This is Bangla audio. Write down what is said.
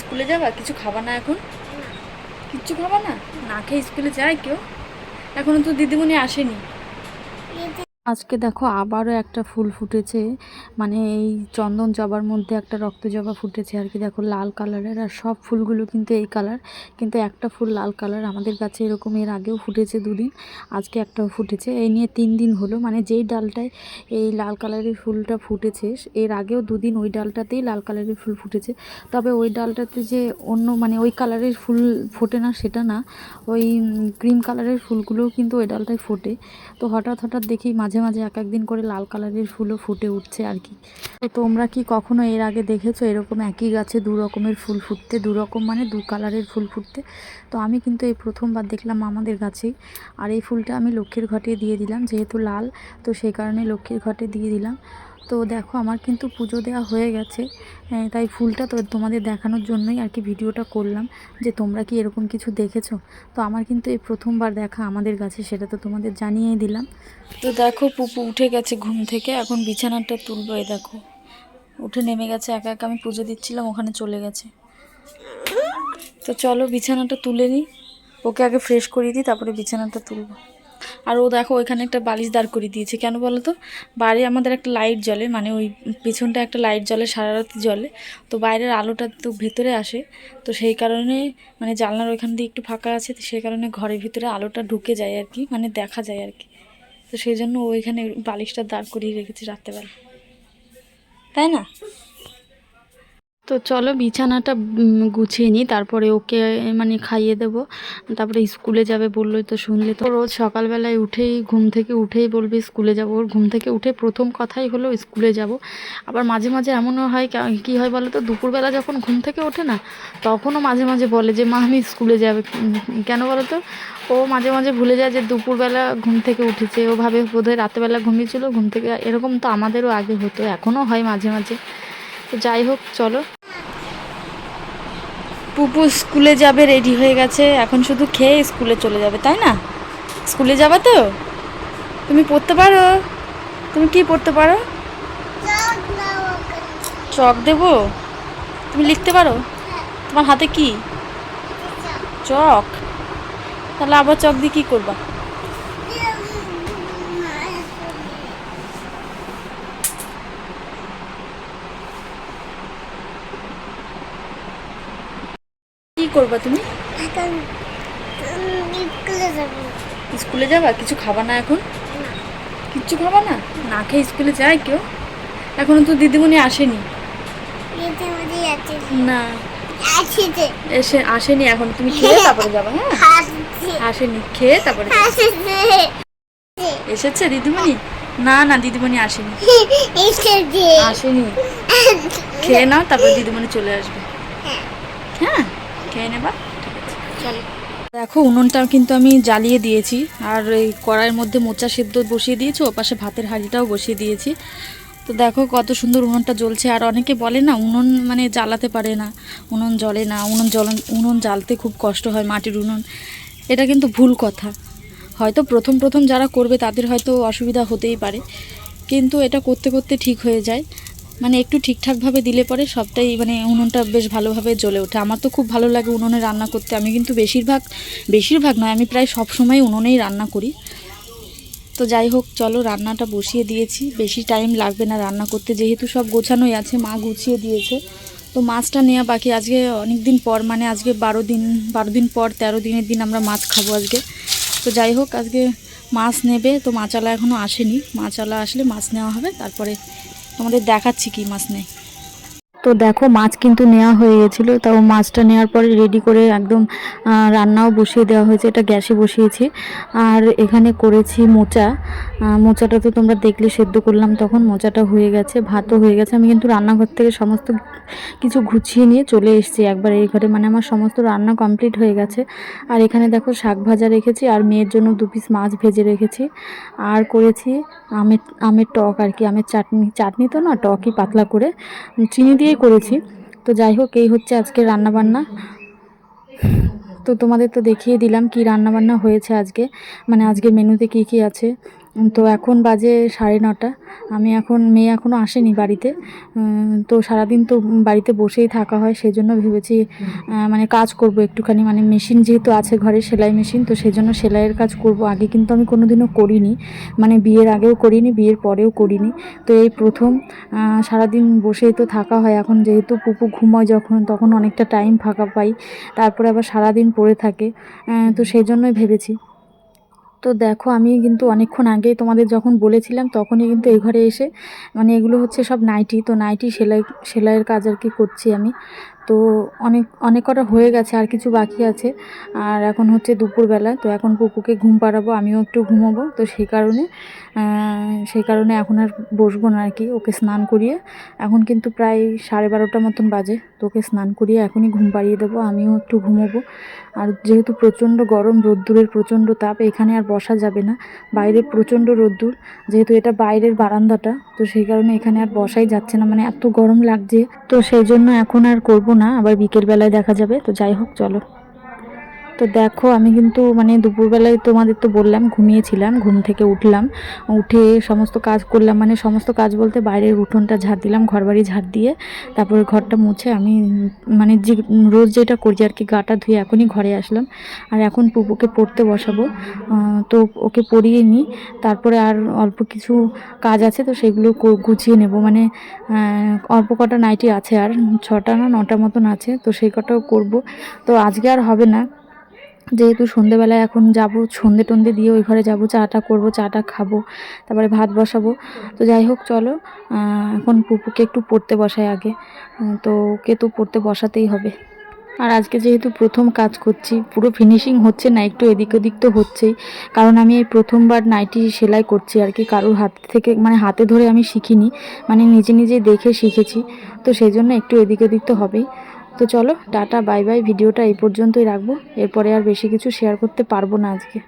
স্কুলে যাবা? কিছু খাবা না এখন? কিচ্ছু খাবা না? না খেয়ে স্কুলে যায় কেউ? এখনও তো দিদিমণি আসেনি। আজকে দেখো আবারও একটা ফুল ফুটেছে। মানে এই চন্দন জবার মধ্যে একটা রক্ত জবা ফুটেছে আর কি। দেখো লাল কালারের আর সব ফুলগুলো কিন্তু এই কালার। কিন্তু একটা ফুল লাল কালার আমাদের কাছে এরকম এর আগেও ফুটেছে দুদিন, আজকে একটাও ফুটেছে। এই নিয়ে তিন দিন হলো। মানে যেই ডালটায় এই লাল কালারের ফুলটা ফুটেছে, এর আগেও দুদিন ওই ডালটাতেই লাল কালারের ফুল ফুটেছে। তবে ওই ডালটাতে যে অন্য মানে ওই কালারের ফুল ফোটে না, সেটা না। ওই ক্রিম কালারের ফুলগুলোও কিন্তু ওই ডালটায় ফোটে। তো হঠাৎ হঠাৎ দেখি মাঝে মাঝে মাঝে এক একদিন করে লাল কালারের ফুলও ফুটে উঠছে আর কি। তোমরা কি কখনো এর আগে দেখেছ এরকম একই গাছে দু রকমের ফুল ফুটতে? দু রকম মানে দু কালারের ফুল ফুটতে? তো আমি কিন্তু এই প্রথমবার দেখলাম আমাদের গাছেই। আর এই ফুলটা আমি লক্ষ্মীর ঘটে দিয়ে দিলাম, যেহেতু লাল, তো সেই কারণে লক্ষ্মীর ঘটে দিয়ে দিলাম। তো দেখো আমার কিন্তু পুজো দেওয়া হয়ে গেছে তাই ফুলটা তো তোমাদের দেখানোর জন্যই আর কি ভিডিওটা করলাম যে তোমরা কি এরকম কিছু দেখেছ। তো আমার কিন্তু এই প্রথমবার দেখা আমাদের গাছে, সেটা তো তোমাদের জানিয়েই দিলাম। তো দেখো পুপু উঠে গেছে ঘুম থেকে, এখন বিছানাটা তুলবো, এই দেখো। উঠে নেমে গেছে, একা একা আমি পুজো দিচ্ছিলাম, ওখানে চলে গেছে। তো চলো বিছানাটা তুলে নিই, ওকে আগে ফ্রেশ করিয়ে দিই, তারপরে বিছানাটা তুলবো। আর ও দেখো ওইখানে একটা বালিশ দাঁড় করিয়ে দিয়েছে। কেন বলো তো? বাড়ি আমাদের একটা লাইট জ্বলে মানে ওই পিছনটা একটা লাইট জ্বলে, সারা রাতি জ্বলে। তো বাইরের আলোটা তো ভেতরে আসে। তো সেই কারণে মানে জানলার ওইখান দিয়ে একটু ফাঁকা আছে, তো সেই কারণে ঘরের ভিতরে আলোটা ঢুকে যায় আর কি মানে দেখা যায় আর কি। তো সেই জন্য ওইখানে বালিশটা দাঁড় করিয়ে রেখেছে রাত্রেবেলা। তাই না? তো চলো বিছানাটা গুছিয়ে নিই, তারপরে ওকে মানে খাইয়ে দেবো। তারপরে স্কুলে যাবে বললোই তো শুনলে তো। রোজ সকালবেলায় উঠেই, ঘুম থেকে উঠেই বলবে স্কুলে যাব। ওর ঘুম থেকে উঠে প্রথম কথাই হলো স্কুলে যাব। আবার মাঝে মাঝে এমনও হয়, কি হয় বলো তো, দুপুরবেলা যখন ঘুম থেকে ওঠে না, তখনও মাঝে মাঝে বলে যে, মা, আমি স্কুলে যাবে। কেন বলো তো? ও মাঝে মাঝে ভুলে যায় যে, দুপুরবেলা ঘুম থেকে উঠেছে। ও ভাবে বোধহয় রাতেবেলা ঘুমিয়েছিল, ঘুম থেকে, এরকম তো আমাদেরও আগে হতো, এখনও হয় মাঝে মাঝে। তো যাই হোক, চলো। পুপু স্কুলে যাবে রেডি হয়ে গেছে। এখন শুধু খেয়ে স্কুলে চলে যাবে, তাই না? স্কুলে যাবে তো? তুমি পড়তে পারো। তুমি কি পড়তে পারো? চক দেব? তুমি লিখতে পারো? তোমার হাতে কি? চক। তাহলে আবার চক দিয়ে কী করবা কি করবা তুমি? স্কুলে যাবা। কিছু খাবা না এখন? কিচ্ছু খাবা না? না খেয়ে স্কুলে যায় কেউ? এখনও তো দিদিমণি আসেনি। না। এসে আসেনি এখন। তুমি খেয়ে তারপরে যাবা হ্যাঁ? আসেনি খেয়ে তারপরে এসেছে দিদিমণি? না না দিদিমণি আসেনি। আসেনি। খেয়ে নাও তারপর দিদিমণি চলে আসবে। হ্যাঁ? খেয়ে নেবা। ঠিক আছে চলো। দেখো উনুনটা কিন্তু আমি জ্বালিয়ে দিয়েছি আর এই কড়াইয়ের মধ্যে মোচা সেদ্ধ বসিয়ে দিয়েছি ও পাশে ভাতের হাঁড়িটাও বসিয়ে দিয়েছি। তো দেখো কত সুন্দর উনুনটা জ্বলছে আর অনেকে বলে না উনুন মানে জ্বালাতে পারে না উনুন জ্বলে না উনুন জ্বল উনুন জ্বালতে খুব কষ্ট হয় মাটির উনুন। এটা কিন্তু ভুল কথা। হয়তো প্রথম প্রথম যারা করবে তাদের হয়তো অসুবিধা হতেই পারে কিন্তু এটা করতে করতে ঠিক হয়ে যায়। মানে একটু ঠিকঠাকভাবে দিলে পরে সবটাই মানে উনুনটা বেশ ভালোভাবে জ্বলে ওঠে। আমার তো খুব ভালো লাগে উনুনে রান্না করতে। আমি কিন্তু বেশিরভাগ বেশিরভাগ নয়, আমি প্রায় সব সময় উনুনেই রান্না করি। তো যাই হোক, চলো রান্নাটা বসিয়ে দিয়েছি। বেশি টাইম লাগবে না রান্না করতে। যেহেতু সব গোছানোই আছে, মা গুছিয়ে দিয়েছে। তো মাছটা নেওয়া বাকি। আজকে অনেক দিন পর মানে আজকে বারো দিন বারো দিন পর, তেরো দিনের দিন আমরা মাছ খাব আজকে। তো যাই হোক, আজকে মাছ নেবে। তো মাছালা এখনও আসেনি। মাছালা আসলে মাছ নেওয়া হবে। তারপরে তোমাদের দেখাচ্ছি কি মাছ নেই। তো দেখো মাছ কিন্তু নেওয়া হয়ে গেছিল তাও মাছটা নেওয়ার পরে রেডি করে একদম রান্নাও বসিয়ে দেওয়া হয়েছে, এটা গ্যাসে বসিয়েছি। আর এখানে করেছি মোচা মোচাটা তো তোমরা দেখলে সেদ্ধ করলাম তখন, মোচাটা হয়ে গেছে, ভাতও হয়ে গেছে। আমি কিন্তু রান্নাঘর থেকে সমস্ত কিছু গুছিয়ে নিয়ে চলে এসেছি একবার এই ঘরে মানে আমার সমস্ত রান্না কমপ্লিট হয়ে গেছে। আর এখানে দেখো শাক ভাজা রেখেছি, আর মেয়ের জন্য দু পিস মাছ ভেজে রেখেছি। আর করেছি আমের আমের টক আর কি, আমের চাটনি চাটনি তো না, টকই পাতলা করে, চিনি করেছি। তো যাই হোক, এই হচ্ছে আজকে রান্নাবান্না। তো তোমাদের তো দেখিয়ে দিলাম কি রান্নাবান্না হয়েছে আজকে। মানে আজকের মেনুতে কি কি আছে। তো এখন বাজে সাড়ে নটা। আমি এখন মেয়ে এখনও আসেনি বাড়িতে। তো সারাদিন তো বাড়িতে বসেই থাকা হয় সেই জন্য ভেবেছি মানে কাজ করব একটুখানি। মানে মেশিন যেহেতু আছে ঘরে সেলাই মেশিন তো সেই জন্য সেলাইয়ের কাজ করব। আগে কিন্তু আমি কোনোদিনও করিনি। মানে বিয়ের আগেও করিনি বিয়ের পরেও করিনি। তো এই প্রথম সারাদিন বসেই তো থাকা হয়। এখন যেহেতু পুপু ঘুমোয় যখন তখন অনেকটা টাইম ফাঁকা পাই। তারপরে আবার সারাদিন পড়ে থাকে। তো সেই জন্যই ভেবেছি। তো দেখো, আমি কিন্তু অনেকক্ষণ আগেই তোমাদের যখন বলেছিলাম, তখনই কিন্তু এই ঘরে এসে মানে এগুলো হচ্ছে সব নাইটি, তো নাইটি সেলাই, সেলাইয়ের কাজ আর কি করছি আমি। তো অনেক অনেক কটা হয়ে গেছে, আর কিছু বাকি আছে। আর এখন হচ্ছে দুপুরবেলা, তো এখন পুকুকে ঘুম পাড়াবো, আমিও একটু ঘুমোবো। তো সেই কারণে সেই কারণে এখন আর বসবো না আর কি, ওকে স্নান করিয়ে। এখন কিন্তু প্রায় সাড়ে বারোটা মতন বাজে, তো ওকে স্নান করিয়ে এখনই ঘুম পাড়িয়ে দেবো, আমিও একটু ঘুমোবো। আর যেহেতু প্রচণ্ড গরম, রোদ্দুরের প্রচণ্ড তাপ, এখানে আর বসা যাবে না, বাইরে প্রচণ্ড রোদ্দুর, যেহেতু এটা বাইরের বারান্দাটা, তো সেই কারণে এখানে আর বসাই যাচ্ছে না মানে এত গরম লাগছে। তো সেই জন্য এখন আর করব না আবার বিকেলবেলায় দেখা যাবে তো যাই হোক চলো। তো দেখো, আমি কিন্তু মানে দুপুরবেলায় তোমাদের তো বললাম, ঘুমিয়েছিলাম, ঘুম থেকে উঠলাম, উঠে সমস্ত কাজ করলাম মানে সমস্ত কাজ বলতে বাইরের উঠোনটা ঝাড় দিলাম, ঘরবাড়ি ঝাড় দিয়ে, তারপরে ঘরটা মুছে আমি মানে যে রোজ যেটা করি আর কি, গাটা ধুয়ে এখনই ঘরে আসলাম। আর এখন পুপুকে পড়তে বসাবো তো ওকে পড়িয়ে নিই, তারপরে আর অল্প কিছু কাজ আছে তো সেগুলো গুছিয়ে নেব মানে অল্প কটা নাইটি আছে আর, ছটা না নটা মতন আছে, তো সেই কটাও করব। তো আজকে আর হবে না যেহেতু সন্ধেবেলায় এখন যাব, সন্ধে টন্ধে দিয়ে ওই ঘরে যাব, চাটা করব, চাটা খাব, তারপরে ভাত বসাবো। তো যাই হোক, চলো এখন পুপুকে একটু পড়তে বসাই আগে। তো ওকে তো পড়তে বসাতেই হবে। আর আজকে যেহেতু প্রথম কাজ করছি, পুরো ফিনিশিং হচ্ছে না, একটু এদিক ওদিক তো হচ্ছেই। কারণ আমি এই প্রথমবার নাইটি সেলাই করছি আর কি, কারোর হাত থেকে মানে হাতে ধরে আমি শিখিনি মানে নিজে নিজে দেখে শিখেছি। তো সেই জন্য একটু এদিক ওদিক তো হবেই। তো চলো, টাটা, বাই বাই, ভিডিওটা এই পর্যন্তই রাখব। এরপরে আর বেশি কিছু শেয়ার করতে পারব না আজকে।